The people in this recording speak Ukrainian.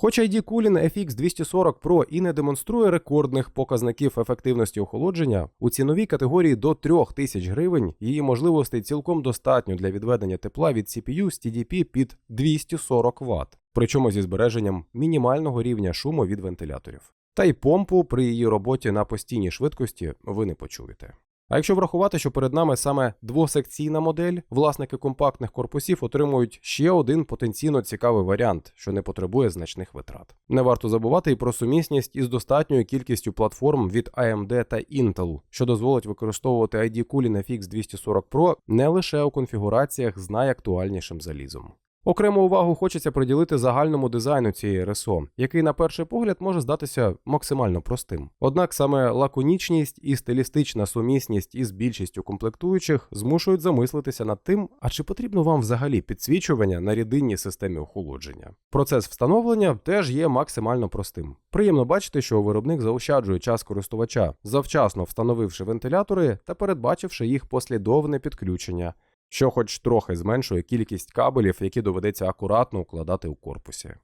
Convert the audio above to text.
Хоч ID Cooling FX 240 Pro і не демонструє рекордних показників ефективності охолодження, у ціновій категорії до 3000 гривень її можливостей цілком достатньо для відведення тепла від CPU з TDP під 240 Вт, причому зі збереженням мінімального рівня шуму від вентиляторів. Та й помпу при її роботі на постійній швидкості ви не почуєте. А якщо врахувати, що перед нами саме двосекційна модель, власники компактних корпусів отримують ще один потенційно цікавий варіант, що не потребує значних витрат. Не варто забувати і про сумісність із достатньою кількістю платформ від AMD та Intel, що дозволить використовувати ID Cooling FX 240 Pro не лише у конфігураціях з найактуальнішим залізом. Окрему увагу хочеться приділити загальному дизайну цієї РСО, який на перший погляд може здатися максимально простим. Однак саме лаконічність і стилістична сумісність із більшістю комплектуючих змушують замислитися над тим, а чи потрібно вам взагалі підсвічування на рідинній системі охолодження. Процес встановлення теж є максимально простим. Приємно бачити, що виробник заощаджує час користувача, завчасно встановивши вентилятори та передбачивши їх послідовне підключення що хоч трохи зменшує кількість кабелів, які доведеться акуратно укладати у корпусі.